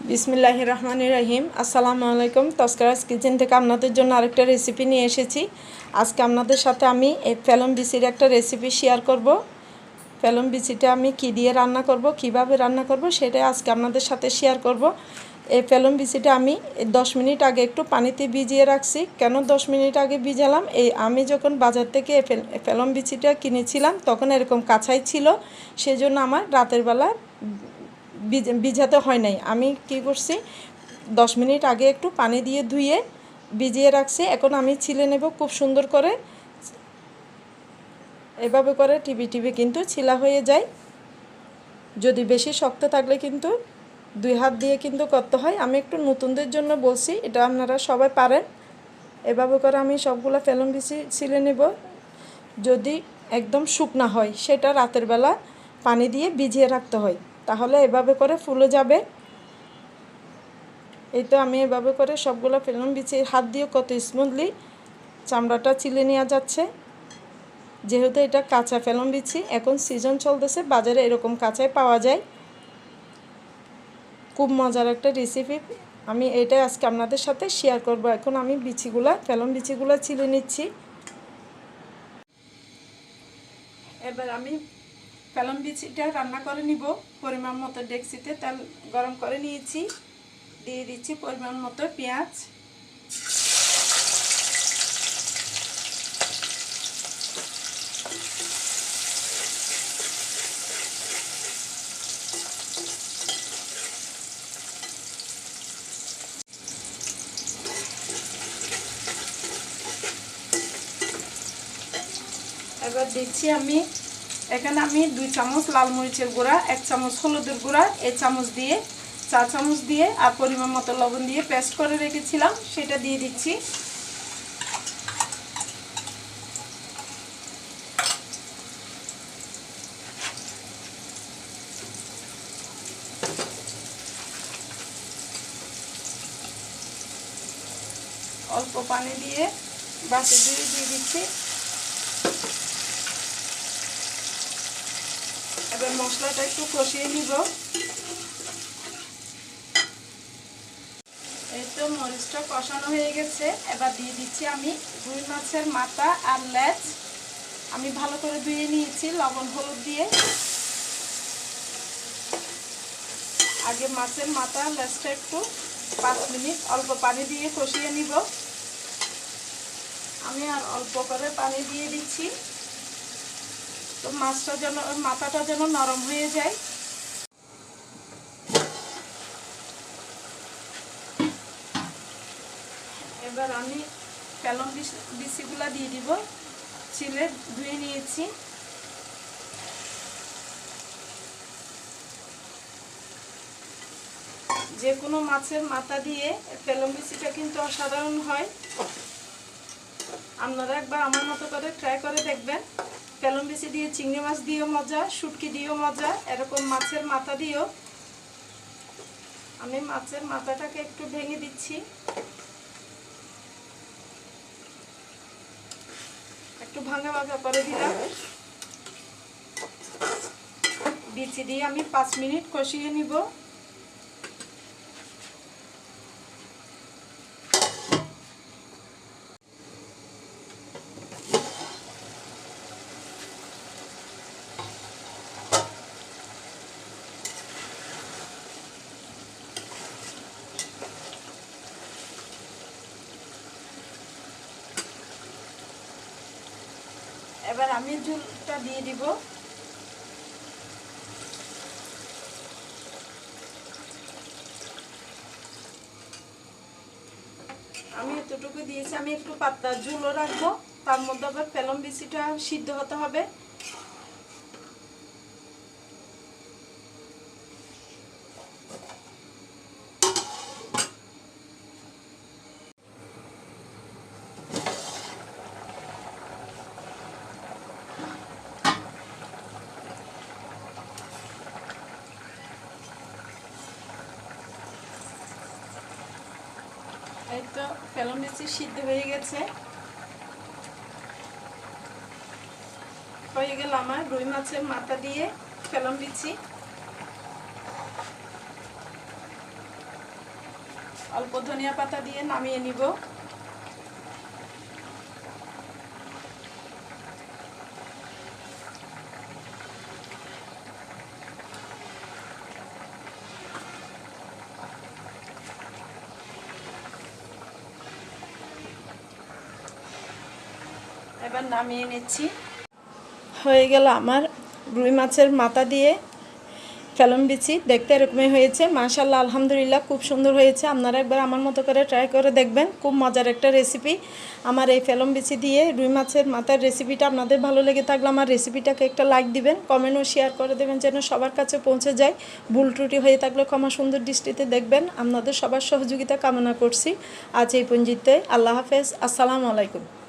বিসমিল্লাহ রহমান রহিম। আসসালামু আলাইকুম। তস্করাজ কিচেন থেকে আপনাদের জন্য আরেকটা রেসিপি নিয়ে এসেছি। আজকে আপনাদের সাথে আমি এই ফেলম বিচির একটা রেসিপি শেয়ার করব। ফেলম বিচিটা আমি কি দিয়ে রান্না করব, কীভাবে রান্না করব, সেটা আজকে আপনাদের সাথে শেয়ার করব। এই ফেলম বিচিটা আমি দশ মিনিট আগে একটু পানিতে ভিজিয়ে রাখছি। কেন দশ মিনিট আগে ভিজালাম? এই আমি যখন বাজার থেকে এই ফেল- ফেলন বিচিটা কিনেছিলাম, তখন এরকম কাছাই ছিল। সেজন্য আমার রাতের বেলা ভিজ- ভিজাতে হয় নাই। আমি কি করছি, দশ মিনিট আগে একটু পানি দিয়ে ধুয়ে ভিজিয়ে রাখছি। এখন আমি ছিলে নেব খুব সুন্দর করে। এভাবে করে টিভি টিভি কিন্তু ছিলা হয়ে যায়। যদি বেশি শক্ত থাকলে কিন্তু দুই হাত দিয়ে কিন্তু করতে হয়। আমি একটু নতুনদের জন্য বলছি, এটা আপনারা সবাই পারেন। এভাবে করে আমি সবগুলো ফেলন বিছি, ছিলে নেব। যদি একদম শুকনা হয়, সেটা রাতের বেলা পানি দিয়ে ভিজিয়ে রাখতে হয়। তাহলে এভাবে করে ফুলে যাবে। এই তো আমি এভাবে করে সবগুলো ফেলন বিছিয়ে হাত দিয়ে কত স্মুথলি চামড়াটা চিলে নেওয়া যাচ্ছে। যেহেতু এটা কাঁচা ফেলন বিছি এখন সিজন চলতেছে, বাজারে এরকম কাঁচাই পাওয়া যায়। খুব মজার একটা রেসিপি আমি এটা আজকে আপনাদের সাথে শেয়ার করব। এখন আমি বিচিগুলা ফেলন বিচিগুলা চিলে নিচ্ছি। এবার আমি ফেলন বিচিটা রান্না করে নিব। পরিমাণ মতো ডেক্সিতে তেল গরম করে নিয়েছি। দিয়ে দিচ্ছি পরিমাণ মতো পেঁয়াজ। এবার দিচ্ছি আমি এখানে আমি দুই চামচ লাল মরিচের গুঁড়া, এক চামচ হলুদের গুঁড়া এই চামচ দিয়ে, চা চামচ দিয়ে আর পরিমাণ মতো লবণ দিয়ে পেস্ট করে রেখেছিলাম, সেটা দিয়ে দিচ্ছি। অল্প পানি দিয়ে বাসে দিয়ে দিয়ে দিচ্ছি। এবার মশলাটা একটু কষিয়ে নিব। এই তো মরিচটা কষানো হয়ে গেছে। এবার দিয়ে দিচ্ছি আমি রুই মাছের মাথা আর লেজ। আমি ভালো করে ধুয়ে নিয়েছি লবণ, হলুদ দিয়ে। আগে মাছের মাথা, লেজটা একটু পাঁচ মিনিট অল্প পানি দিয়ে কষিয়ে নিব। আমি আর অল্প করে পানি দিয়ে দিচ্ছি। তো মাছটা যেন, মাথাটা যেন নরম হয়ে যায়। এবার আমি প্যালন বিচিগুলা দিয়ে দিব। চিলে ধুয়ে নিয়েছি। যে কোনো মাছের মাথা দিয়ে পেলম বিচিটা কিন্তু অসাধারণ হয়। আপনারা একবার আমার মতো করে ট্রাই করে দেখবেন। বিচি দিয়ে, চিংড়ি মাছ দিয়েও মজা, শুটকি দিয়েও মজা, এরকম মাছের মাথা দিয়েও। আমি মাছের মাথাটাকে একটু ভেঙে দিচ্ছি। একটু ভাঙা ভাঙা করে দিলাম। বিচি দিয়ে আমি পাঁচ মিনিট কষিয়ে নিব। এবার আমি ঝুলটা দিয়ে দিব। আমি এতটুকু দিয়েছি, আমি একটু পাতলা ঝুলও রাখব, তার মধ্যে আবার পেলম বিচিটা সিদ্ধ হতে হবে। এই তো ফেলন বিচি সিদ্ধ হয়ে গেছে। হয়ে গেল আমার রুই মাছের মাথা দিয়ে ফেলন বিচি অল্প ধনিয়া পাতা দিয়ে নামিয়ে নিব। এবার নামিয়ে নিচ্ছি। হয়ে গেল আমার রুই মাছের মাথা দিয়ে ফেলন বিচি। দেখতে এরকমই হয়েছে। মাশাল্লাহ আলহামদুলিল্লাহ, খুব সুন্দর হয়েছে। আপনারা একবার আমার মতো করে ট্রাই করে দেখবেন। খুব মজার একটা রেসিপি আমার এই ফেলন বিচি দিয়ে রুই মাছের মাথার রেসিপিটা আপনাদের ভালো লেগে থাকলে আমার রেসিপিটাকে একটা লাইক দিবেন। কমেন্ট ও শেয়ার করে দেবেন যেন সবার কাছে পৌঁছে যায়। ভুল ত্রুটি হয়ে থাকলে ক্ষমা সুন্দর দৃষ্টিতে দেখবেন। আপনাদের সবার সহযোগিতা কামনা করছি। আজ এই পঞ্জিতে আল্লাহ হাফেজ। আসসালামু আলাইকুম।